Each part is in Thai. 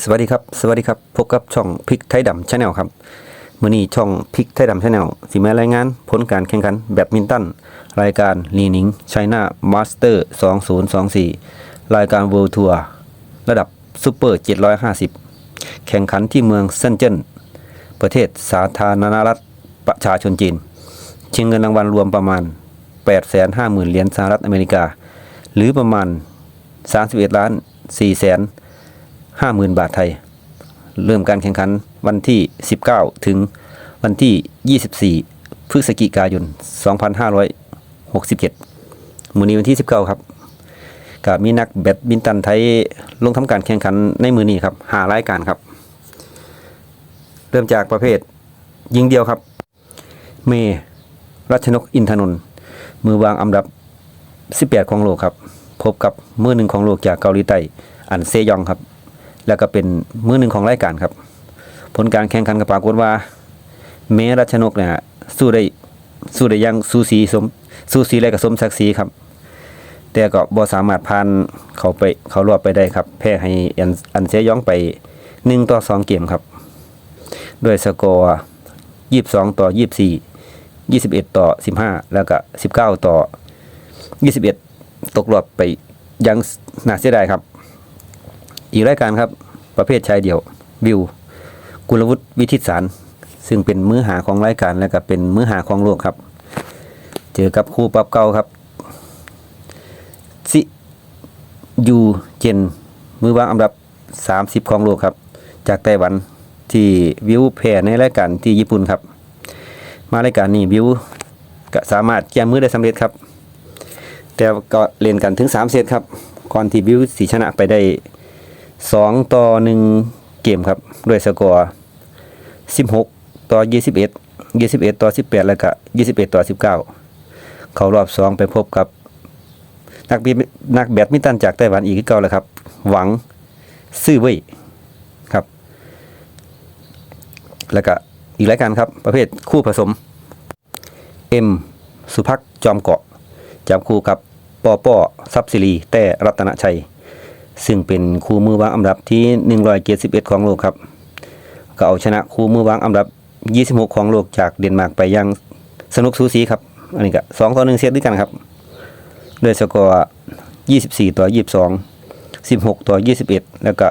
สวัสดีครับ สวัสดีครับ พบกับช่องพริกไทยดำชาแนลครับมื่อนี้ช่องพริกไทยดำชาแนลสิมารายงานผลการแข่งขันแบดมินตัน รายการลีนิงไชน่ามาสเตอร์ 2024 รายการเวิลด์ทัวร์ระดับซูเปอร์ 750 แข่งขันที่เมืองเซนเจิ้น ประเทศสาธารณรัฐประชาชนจีน ชิงเงินรางวัลรวมประมาณ 850,000 เหรียญสหรัฐอเมริกา หรือประมาณ 31ล้าน4แสน 50,000 บาทไทย เริ่มการแข่งขันวันที่ 19 ถึงวันที่ 24 พฤศจิกายน 2567 มือนี้วันที่ 19 ครับกับมีนักแบดมินตันไทยลงทำการแข่งขันในมือนี้ครับหารายการครับ เริ่มจากประเภทยิงเดียวครับ เมรัชนกอินทนนท์มือวางอันดับ 18 ของโลกครับ พบกับมือหนึ่งของโลกจากเกาหลีใต้อันเซยองครับ แล้วก็เป็นมือหนึ่งของรายการครับ ผลการแข่งขันก็ปรากฏว่า เมรัชนกเนี่ยสู้ได้สู้ได้ยังสู้สีสมสู้สีและก็สมศักดิ์ศรีครับ แต่ก็บ่สามารถผ่านเขาไปเขารอบไปได้ครับ แพ้ให้อันอันเซยองไป1ต่อ2เกมครับ ด้วยสกอร์22 ต่อ 24 21 ต่อ 15 แล้วก็ 19 ต่อ 21 ตกรอบไปยังน่าเสียดายครับ อีกรายการครับ ประเภทชายเดี่ยวบิวกุลวุฒิวิทิตสารซึ่งเป็นมือหาของรายการและก็เป็นมือหาของโลกครับ เจอกับคู่ปรับเก่าครับซิยูเจนมือวางอันดับ 30 ของโลกครับ จากไต้หวันที่วิวแพ้ในรายการที่ญี่ปุ่นครับ มารายการนี้วิวก็สามารถแก้มือได้สำเร็จครับ แต่ก็เล่นกันถึง 3 เซตครับ ก่อนที่วิวสีชนะไปได้ 2 ต่อ 1 เกมครับ ด้วยสกอร์ 16 ต่อ 21 21 ต่อ 18 แล้วก็ 21 ต่อ 19 เขารอบ 2 ไปพบกับ นักบินักแบดมินตันจากไต้หวันอีกเก่าแล้วครับ หวังซื่อเว่ยครับ แล้วก็อีกรายการครับ ประเภทคู่ผสมเอ็มสุพักจอมเกาะจับคู่กับปอปอซับซิลี แต่รัตนชัย ซึ่งเป็นคู่มือวางอันดับที่ 171 ของโลกครับ ก็เอาชนะคู่มือวางอันดับ 26 ของโลกจากเดนมาร์กไปยังสนุกสูสีครับ อันนี้ก็2ต่อ1เซตด้วยกันครับด้วยสกอร์ 24 ต่อ 22 16 ต่อ 21 แล้วก็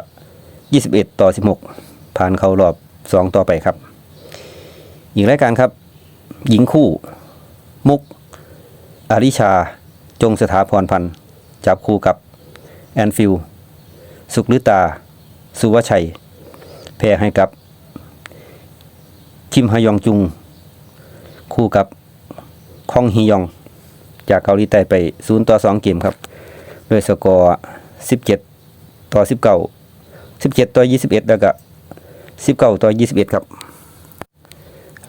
21 ต่อ 16 ผ่านเข้ารอบ 2 ต่อไปครับ อีกรายการครับ หญิงคู่ มุก อาริชา จงสถาพรพันธ์จับคู่กับแอนฟิล สุขฤตา สุวชัย แพ้ให้กับ คิมฮยองจุง คู่กับคองฮียอง จากเกาหลีใต้ไป 0 ต่อ 2 เกมครับ ด้วยสกอร์ 17 ต่อ 19 17 ต่อ 21 แล้วก็ 19 ต่อ 21 ครับ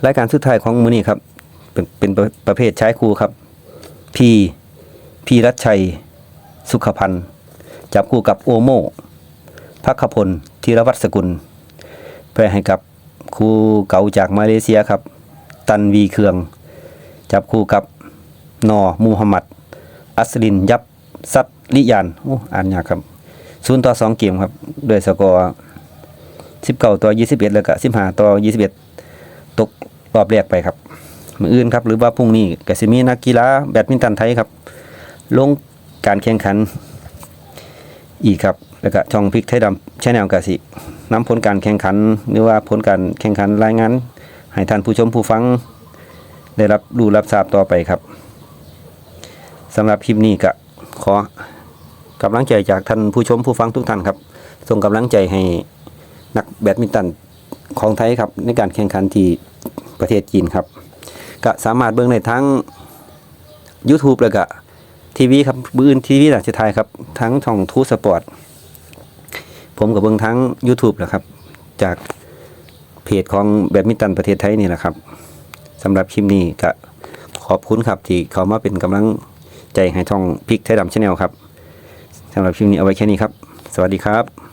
รายการสุดท้ายของมือนี้ครับ เป็นเป็นประประเภทชายคู่ครับ พีพีรัชชัย สุขพันธ์จับคู่กับโอโม พักขพลธีรวัตรสกุล เพื่อให้กับคู่เก่าจากมาเลเซียครับ ตันวีเครือง จับคู่กับนอมูฮัมหมัด อัสลินยับซัดลิยานโอ้อ่านยากครับศูนย์ต่อสองเกมครับด้วยสกอร์สิบเก้าต่อยี่สิบเอ็ดแล้วก็สิบห้าต่อยี่สิบเอ็ดตกรอบแรกไปครับมืออื่นครับ หรือว่าพรุ่งนี้กสิมีนักกีฬาแบดมินตันไทยครับ ลงการแข่งขันอีกครับ แล้วก็ช่องพริกไทยดำชแนลกสินำผลการแข่งขัน หรือว่าผลการแข่งขันรายงานให้ท่านผู้ชมผู้ฟัง ได้รับรู้รับทราบต่อไปครับสำหรับคลิปนี้ก็ขอกำลังใจจากท่านผู้ชมผู้ฟังทุกท่านครับ ส่งกำลังใจให้นักแบดมินตันของไทยครับ ในการแข่งขันที่ประเทศจีนครับ ก็สามารถเบิ่งได้ทั้ง YouTube แล้วก็ทีวีครับบื้นทีวีหลักจะไทยครับ ทั้งช่องทูสปอร์ต ผมกับเบิ่งทั้ง YouTube แหละครับ จากเพจของแบดมินตันประเทศไทยนี่แหละครับสำหรับคลิปนี้ก็ขอบคุณครับที่เขามาเป็นกำลังใจให้ช่องพริกไทยดำชาแนลครับสำหรับคลิปนี้เอาไว้แค่นี้ครับ สวัสดีครับ